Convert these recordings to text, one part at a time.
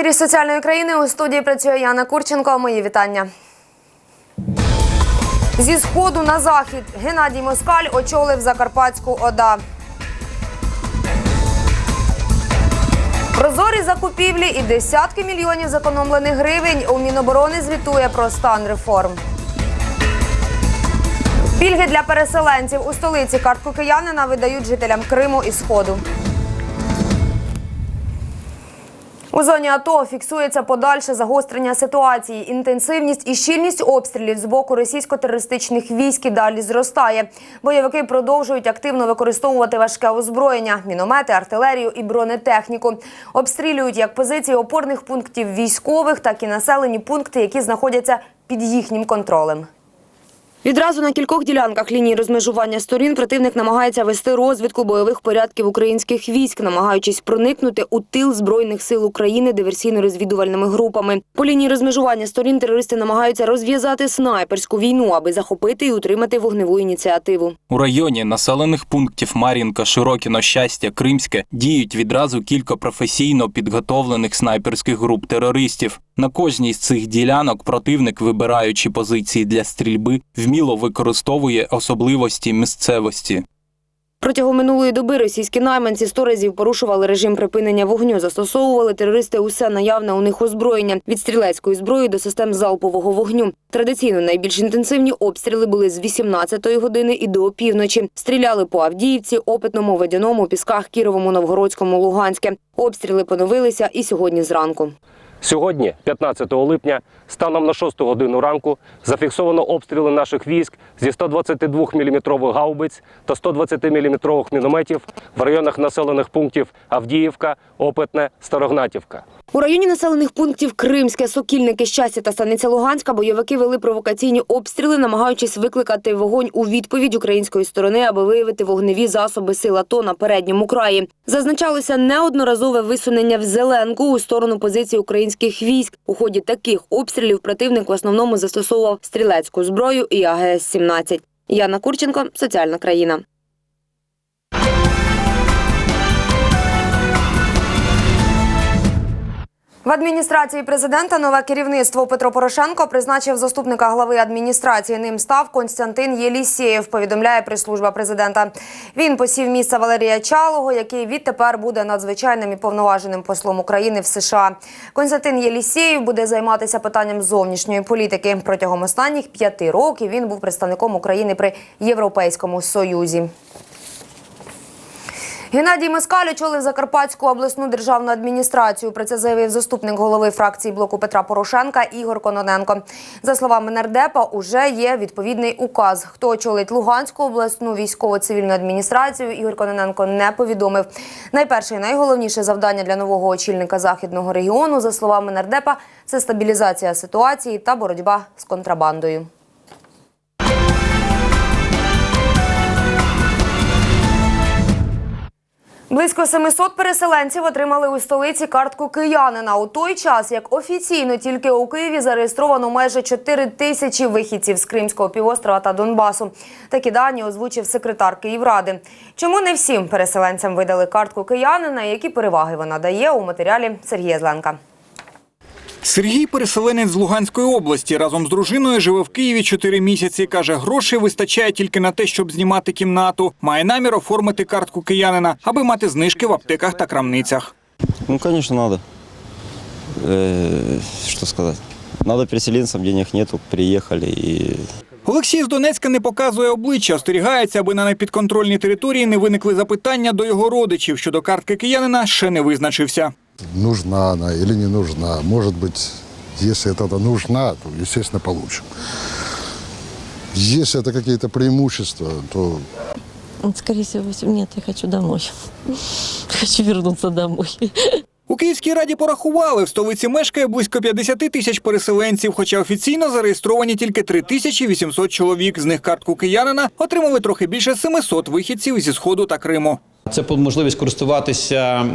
Ефірі соціальної країни. У студії працює Яна Курченко. Мої вітання. Зі сходу на захід Геннадій Москаль очолив Закарпатську ОДА. Прозорі закупівлі і десятки мільйонів зекономлених гривень у Міноборони звітує про стан реформ. Пільги для переселенців у столиці картку киянина видають жителям Криму і Сходу. У зоні АТО фіксується подальше загострення ситуації. Інтенсивність і щільність обстрілів з боку російсько-терористичних військ і далі зростає. Бойовики продовжують активно використовувати важке озброєння, міномети, артилерію і бронетехніку. Обстрілюють як позиції опорних пунктів військових, так і населені пункти, які знаходяться під їхнім контролем. Відразу на кількох ділянках лінії розмежування сторін противник намагається вести розвідку бойових порядків українських військ, намагаючись проникнути у тил збройних сил України диверсійно-розвідувальними групами. По лінії розмежування сторін терористи намагаються розв'язати снайперську війну, аби захопити і утримати вогневу ініціативу. У районі населених пунктів Мар'їнка, Широкіно, Щастя, Кримське діють відразу кілька професійно підготовлених снайперських груп терористів. На кожній з цих ділянок противник, вибираючи позиції для стрільби, вміло використовує особливості місцевості. Протягом минулої доби російські найманці сто разів порушували режим припинення вогню. Застосовували терористи усе наявне у них озброєння від стрілецької зброї до систем залпового вогню. Традиційно найбільш інтенсивні обстріли були з 18-ї години і до опівночі. Стріляли по Авдіївці, Опитному, Водяному, Пісках, Кіровому, Новгородському, Луганське. Обстріли поновилися і сьогодні зранку. Сьогодні, 15 липня, станом на 6 годину ранку, зафіксовано обстріли наших військ зі 122 мм гаубиць та 120 мм мінометів в районах населених пунктів Авдіївка, Опитне, Старогнатівка. У районі населених пунктів Кримське, Сокільники, Щастя та Станиця Луганська бойовики вели провокаційні обстріли, намагаючись викликати вогонь у відповідь української сторони, аби виявити вогневі засоби сил АТО на передньому краї. Зазначалося неодноразове висунення в зеленку у сторону позицій українських військ. У ході таких обстрілів противник в основному застосовував стрілецьку зброю і АГС-17. Яна Курченко, соціальна країна. В адміністрації президента нове керівництво Петро Порошенко призначив заступника глави адміністрації. Ним став Константин Єлісєєв. Повідомляє прес-служба президента. Він посів місце Валерія Чалого, який відтепер буде надзвичайним і повноваженим послом України в США. Константин Єлісєєв буде займатися питанням зовнішньої політики. Протягом останніх п'яти років він був представником України при Європейському Союзі. Геннадій Москаль очолив Закарпатську обласну державну адміністрацію. Про це заявив заступник голови фракції блоку Петра Порошенка Ігор Кононенко. За словами нардепа, уже є відповідний указ. Хто очолить Луганську обласну військово-цивільну адміністрацію, Ігор Кононенко не повідомив. Найперше і найголовніше завдання для нового очільника західного регіону, за словами нардепа, це стабілізація ситуації та боротьба з контрабандою. Близько 700 переселенців отримали у столиці картку киянина. У той час, як офіційно тільки у Києві зареєстровано майже 4 тисячі вихідців з Кримського півострова та Донбасу. Такі дані озвучив секретар Київради. Чому не всім переселенцям видали картку киянина? Які переваги вона дає у матеріалі Сергія Зленка? Сергій переселенець з Луганської області. Разом з дружиною живе в Києві чотири місяці. Каже, грошей вистачає тільки на те, щоб знімати кімнату. Має намір оформити картку киянина, аби мати знижки в аптеках та крамницях. Ну, конечно, надо. Э, что сказать? Надо переселенцам, денег нету, приехали и Олексій з Донецька не показує обличчя, остерігається, аби на непідконтрольній території не виникли запитання до його родичів щодо картки киянина ще не визначився. нужна она или не нужна. Может быть, если это нужна, то, естественно, получим. Если это какие-то преимущества, то Скорее всего, нет, я хочу домой. Хочу вернуться домой. У Київській раді порахували, в столиці мешкає близько 50 тисяч переселенців, хоча офіційно зареєстровані тільки 3800 чоловік. З них картку киянина отримали трохи більше 700 вихідців зі Сходу та Криму. Це можливість користуватися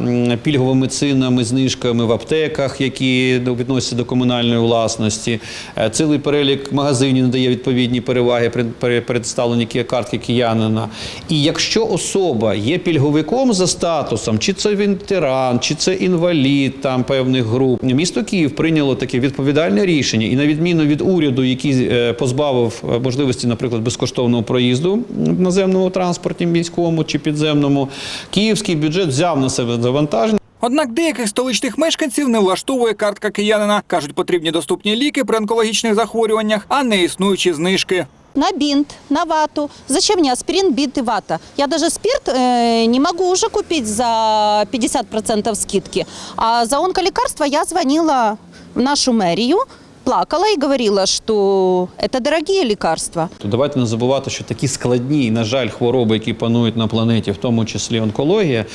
пільговими цінами, знижками в аптеках, які відносяться до комунальної власності. Е, Цілий перелік магазинів надає відповідні переваги при представленні картки киянина. І якщо особа є пільговиком за статусом, чи це ветеран, чи це інвалід там певних груп, місто Київ прийняло таке відповідальне рішення, і на відміну від уряду, який е, позбавив е, можливості, наприклад, безкоштовного проїзду в наземному транспорті міському чи підземному, київський бюджет взяв на себе завантаження. Однак деяких столичних мешканців не влаштовує картка киянина. кажуть, потрібні доступні ліки при онкологічних захворюваннях, а не існуючі знижки. на бинт, на вату. Зачем мне аспирин, бинт и вата? Я даже спирт э, не могу уже купить за 50% скидки. А за онколекарства я звонила в нашу мэрию, плакала и говорила, что это дорогие лекарства. То давайте не забувати, що такі складні, на жаль, хвороби, які панують на планеті, в тому числі онкологія,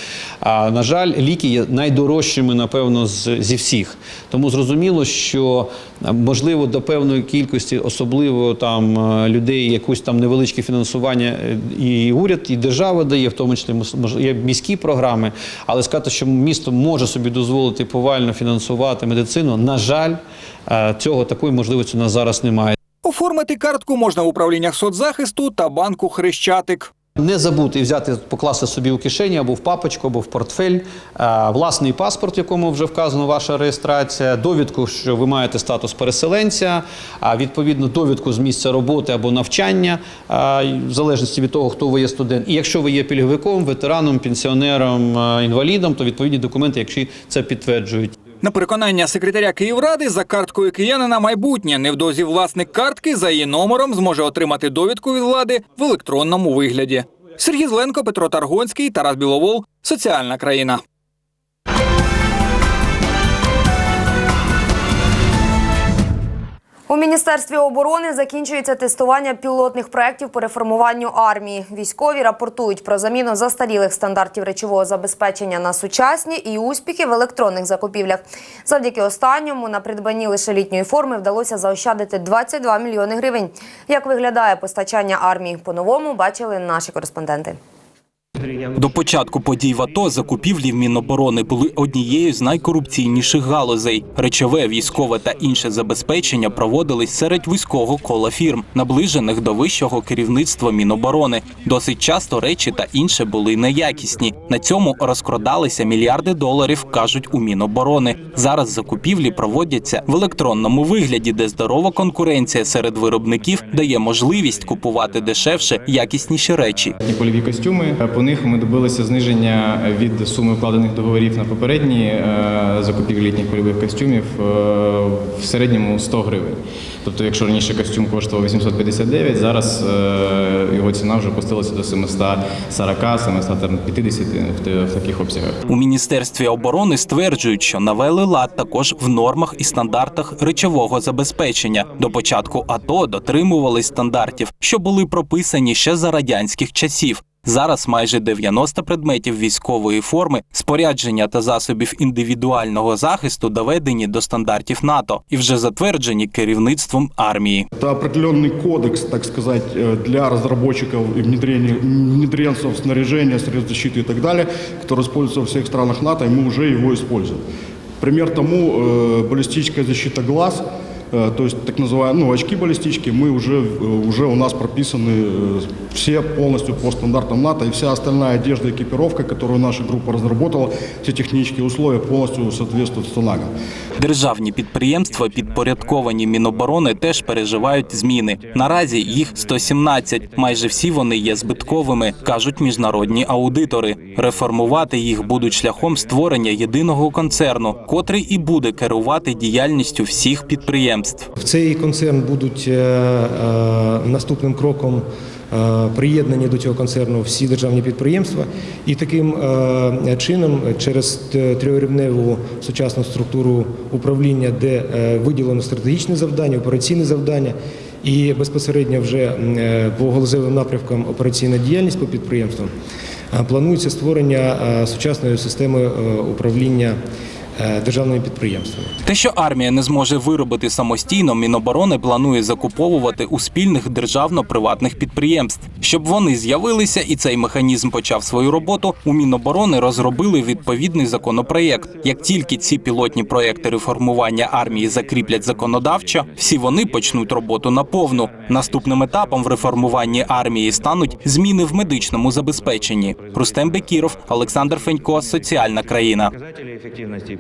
а на жаль, ліки є найдорожчими, напевно, з, зі всіх. Тому зрозуміло, що можливо до певної кількості, особливо там людей, якусь там невеличке фінансування е, і уряд, і держава дає, в тому числі є міські програми. Але сказати, що місто може собі дозволити повально фінансувати медицину, на жаль, цього такої можливості у нас зараз немає. Оформити картку можна в управліннях соцзахисту та банку Хрещатик. Не забути взяти, покласти собі у кишені або в папочку, або в портфель, е, власний паспорт, в якому вже вказано ваша реєстрація, довідку, що ви маєте статус переселенця, а відповідно довідку з місця роботи або навчання, е, в залежності від того, хто ви є студент. І якщо ви є пільговиком, ветераном, пенсіонером, е, інвалідом, то відповідні документи, якщо це підтверджують. На переконання секретаря Київради за карткою киянина майбутнє. Невдовзі власник картки за її номером зможе отримати довідку від влади в електронному вигляді. Сергій Зленко, Петро Таргонський, Тарас Біловол. Соціальна країна. У міністерстві оборони закінчується тестування пілотних проєктів по реформуванню армії. Військові рапортують про заміну застарілих стандартів речового забезпечення на сучасні і успіхи в електронних закупівлях. Завдяки останньому на придбанні лише літньої форми вдалося заощадити 22 мільйони гривень. Як виглядає постачання армії по-новому, бачили наші кореспонденти. До початку подій в АТО закупівлі в Міноборони були однією з найкорупційніших галузей. Речове, військове та інше забезпечення проводились серед вузького кола фірм, наближених до вищого керівництва Міноборони. Досить часто речі та інше були неякісні. На цьому розкрадалися мільярди доларів, кажуть у Міноборони. Зараз закупівлі проводяться в електронному вигляді, де здорова конкуренція серед виробників дає можливість купувати дешевше якісніші речі. Ті польові костюми. По них ми добилися зниження від суми вкладених договорів на попередні е, закупівлі літніх польових костюмів е, в середньому 100 гривень. Тобто, якщо раніше костюм коштував 859, зараз е, його ціна вже опустилася до 740, 750 в в таких обсягах. У міністерстві оборони стверджують, що навели лад також в нормах і стандартах речового забезпечення. До початку АТО дотримувались стандартів, що були прописані ще за радянських часів. Зараз майже 90 предметів військової форми, спорядження та засобів індивідуального захисту доведені до стандартів НАТО і вже затверджені керівництвом армії. Это определенный кодекс, так сказать, э, для разработчиков и внедрения- внедренцев снаряжения, средств защиты и так далее, который используется во всех странах НАТО, и мы уже его используем. Пример тому э, баллистическая защита глаз, э, то есть так называемые ну, очки баллистические, мы уже, э, уже у нас прописаны э, все полностью по стандартам НАТО, и вся остальная одежда и экипировка, которую наша группа разработала, все технические условия полностью соответствуют СТОНАГам. Державні підприємства, підпорядковані Міноборони, теж переживають зміни. Наразі їх 117. Майже всі вони є збитковими, кажуть міжнародні аудитори. Реформувати їх будуть шляхом створення єдиного концерну, котрий і буде керувати діяльністю всіх підприємств. В цей концерн будуть е, е, наступним кроком е, приєднані до цього концерну всі державні підприємства, і таким чином через трьохрівневу сучасну структуру управління, де виділено стратегічне завдання, операційне завдання. І безпосередньо вже по галузевим напрямкам операційна діяльність по підприємствам планується створення сучасної системи управління державними підприємствами. Те, що армія не зможе виробити самостійно, Міноборони планує закуповувати у спільних державно-приватних підприємств. Щоб вони з'явилися і цей механізм почав свою роботу, у Міноборони розробили відповідний законопроєкт. Як тільки ці пілотні проекти реформування армії закріплять законодавчо, всі вони почнуть роботу наповну. Наступним етапом в реформуванні армії стануть зміни в медичному забезпеченні. Рустем Бекіров, Олександр Фенько, соціальна країна.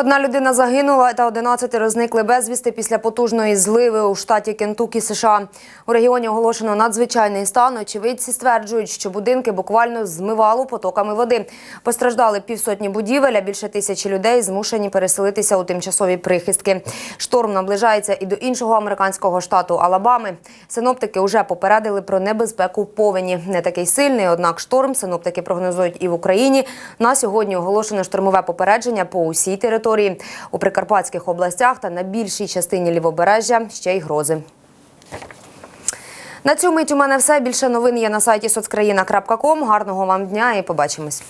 Одна людина загинула та 11 зникли безвісти після потужної зливи у штаті Кентукі, США. У регіоні оголошено надзвичайний стан. Очевидці стверджують, що будинки буквально змивало потоками води. Постраждали півсотні будівель, а більше тисячі людей змушені переселитися у тимчасові прихистки. Шторм наближається і до іншого американського штату Алабами. Синоптики вже попередили про небезпеку повені. Не такий сильний, однак шторм синоптики прогнозують і в Україні. На сьогодні оголошено штормове попередження по усій території. У прикарпатських областях та на більшій частині лівобережжя ще й грози. На цю мить у мене все. Більше новин є на сайті соцкраїна.ком. Гарного вам дня і побачимось.